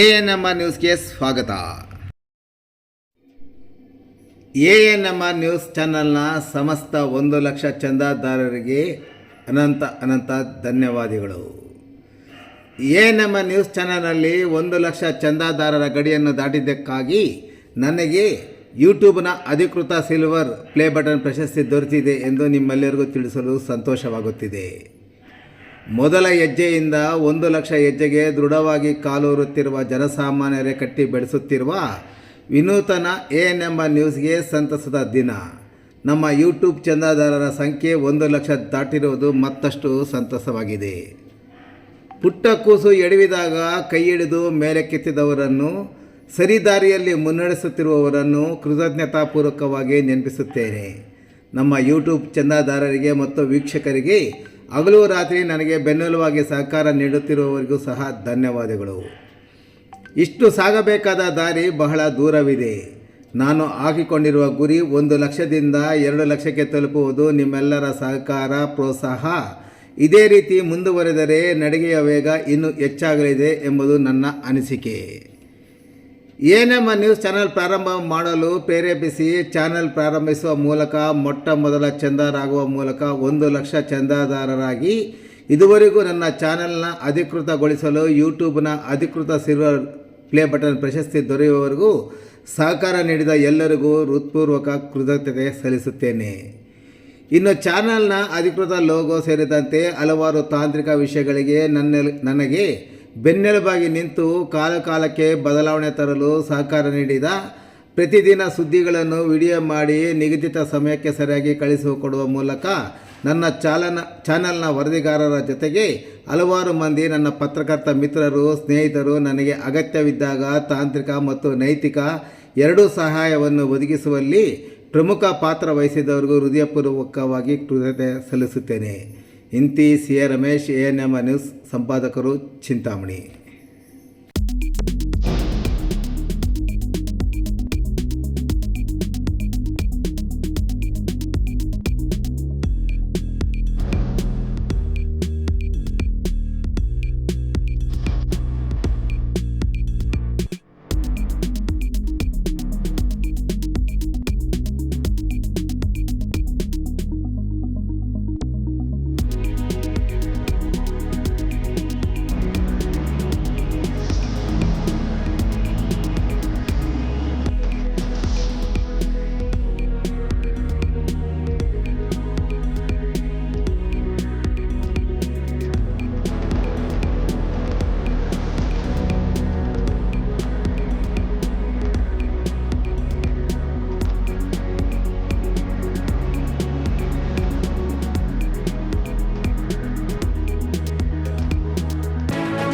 A N M R ನ್ಯೂಸ್ಗೆ ಸ್ವಾಗತ. A N M R news ಚಾನಲ್ನ ಸಮಸ್ತ ಒಂದು ಲಕ್ಷ ಚಂದಾದಾರರಿಗೆ ಅನಂತ ಅನಂತ ಧನ್ಯವಾದಗಳು. A N M R news ಚಾನಲ್ನಲ್ಲಿ ಒಂದು ಲಕ್ಷ ಚಂದಾದಾರರ ಗಡಿಯನ್ನು ದಾಟಿದ್ದಕ್ಕಾಗಿ ನನಗೆ ಯೂಟ್ಯೂಬ್ನ ಅಧಿಕೃತ ಸಿಲ್ವರ್ ಪ್ಲೇ ಬಟನ್ ಪ್ರಶಸ್ತಿ ದೊರೆತಿದೆ ಎಂದು ನಿಮ್ಮೆಲ್ಲರಿಗೂ ತಿಳಿಸಲು ಸಂತೋಷವಾಗುತ್ತಿದೆ. ಮೊದಲ ಹೆಜ್ಜೆಯಿಂದ ಒಂದು ಲಕ್ಷ ಹೆಜ್ಜೆಗೆ ದೃಢವಾಗಿ ಕಾಲೂರುತ್ತಿರುವ ಜನಸಾಮಾನ್ಯರೇ ಕಟ್ಟಿ ಬೆಳೆಸುತ್ತಿರುವ ವಿನೂತನ ಎನ್ ಎಂಬ ನ್ಯೂಸ್ಗೆ ಸಂತಸದ ದಿನ. ನಮ್ಮ ಯೂಟ್ಯೂಬ್ ಚಂದಾದಾರರ ಸಂಖ್ಯೆ ಒಂದು ಲಕ್ಷ ದಾಟಿರುವುದು ಮತ್ತಷ್ಟು ಸಂತಸವಾಗಿದೆ. ಪುಟ್ಟ ಕೂಸು ಎಡವಿದಾಗ ಕೈ ಹಿಡಿದು ಮೇಲೆಕ್ಕೆತ್ತಿದವರನ್ನು ಸರಿದಾರಿಯಲ್ಲಿ ಮುನ್ನಡೆಸುತ್ತಿರುವವರನ್ನು ಕೃತಜ್ಞತಾಪೂರ್ವಕವಾಗಿ ನೆನಪಿಸುತ್ತೇನೆ. ನಮ್ಮ ಯೂಟ್ಯೂಬ್ ಚಂದಾದಾರರಿಗೆ ಮತ್ತು ವೀಕ್ಷಕರಿಗೆ ಹಗಲು ರಾತ್ರಿ ನನಗೆ ಬೆನ್ನೆಲುವಾಗಿ ಸಹಕಾರ ನೀಡುತ್ತಿರುವವರಿಗೂ ಸಹ ಧನ್ಯವಾದಗಳು. ಇಷ್ಟು ಸಾಗಬೇಕಾದ ದಾರಿ ಬಹಳ ದೂರವಿದೆ. ನಾನು ಹಾಕಿಕೊಂಡಿರುವ ಗುರಿ ಒಂದು ಲಕ್ಷದಿಂದ ಎರಡು ಲಕ್ಷಕ್ಕೆ ತಲುಪುವುದು ನಿಮ್ಮೆಲ್ಲರ ಸಹಕಾರ, ಪ್ರೋತ್ಸಾಹ. ಇದೇ ರೀತಿ ಮುಂದುವರೆದರೆ ನಡಿಗೆಯ ವೇಗ ಇನ್ನೂ ಹೆಚ್ಚಾಗಲಿದೆ ಎಂಬುದು ನನ್ನ ಅನಿಸಿಕೆ. ಏನಮ್ಮ ನ್ಯೂಸ್ ಚಾನೆಲ್ ಪ್ರಾರಂಭ ಮಾಡಲು ಪ್ರೇರೇಪಿಸಿ ಚಾನೆಲ್ ಪ್ರಾರಂಭಿಸುವ ಮೂಲಕ ಮೊಟ್ಟ ಮೊದಲ ಚಂದಾರಾಗುವ ಮೂಲಕ ಒಂದು ಲಕ್ಷ ಚಂದಾದಾರರಾಗಿ ಇದುವರೆಗೂ ನನ್ನ ಚಾನೆಲ್ನ ಅಧಿಕೃತಗೊಳಿಸಲು ಯೂಟ್ಯೂಬ್ನ ಅಧಿಕೃತ ಸಿಲ್ವರ್ ಪ್ಲೇ ಬಟನ್ ಪ್ರಶಸ್ತಿ ದೊರೆಯುವವರೆಗೂ ಸಹಕಾರ ನೀಡಿದ ಎಲ್ಲರಿಗೂ ಹೃತ್ಪೂರ್ವಕ ಕೃತಜ್ಞತೆ ಸಲ್ಲಿಸುತ್ತೇನೆ. ಇನ್ನು ಚಾನಲ್ನ ಅಧಿಕೃತ ಲೋಗೋ ಸೇರಿದಂತೆ ಹಲವಾರು ತಾಂತ್ರಿಕ ವಿಷಯಗಳಿಗೆ ನನ್ನ ನನಗೆ ಬೆನ್ನೆಲುಬಾಗಿ ನಿಂತು ಕಾಲಕಾಲಕ್ಕೆ ಬದಲಾವಣೆ ತರಲು ಸಹಕಾರ ನೀಡಿದ, ಪ್ರತಿದಿನ ಸುದ್ದಿಗಳನ್ನು ವಿಡಿಯೋ ಮಾಡಿ ನಿಗದಿತ ಸಮಯಕ್ಕೆ ಸರಿಯಾಗಿ ಕಳಿಸಿಕೊಡುವ ಮೂಲಕ ನನ್ನ ಚಾಲನ, ಚಾನಲ್ನ ವರದಿಗಾರರ ಜೊತೆಗೆ ಹಲವಾರು ಮಂದಿ ನನ್ನ ಪತ್ರಕರ್ತ ಮಿತ್ರರು, ಸ್ನೇಹಿತರು ನನಗೆ ಅಗತ್ಯವಿದ್ದಾಗ ತಾಂತ್ರಿಕ ಮತ್ತು ನೈತಿಕ ಎರಡೂ ಸಹಾಯವನ್ನು ಒದಗಿಸುವಲ್ಲಿ ಪ್ರಮುಖ ಪಾತ್ರ ವಹಿಸಿದವರಿಗೂ ಹೃದಯಪೂರ್ವಕವಾಗಿ ಕೃತಜ್ಞತೆ ಸಲ್ಲಿಸುತ್ತೇನೆ. ಇಂತಿ C A Ramesh A N M news ಸಂಪಾದಕರು Chintamani.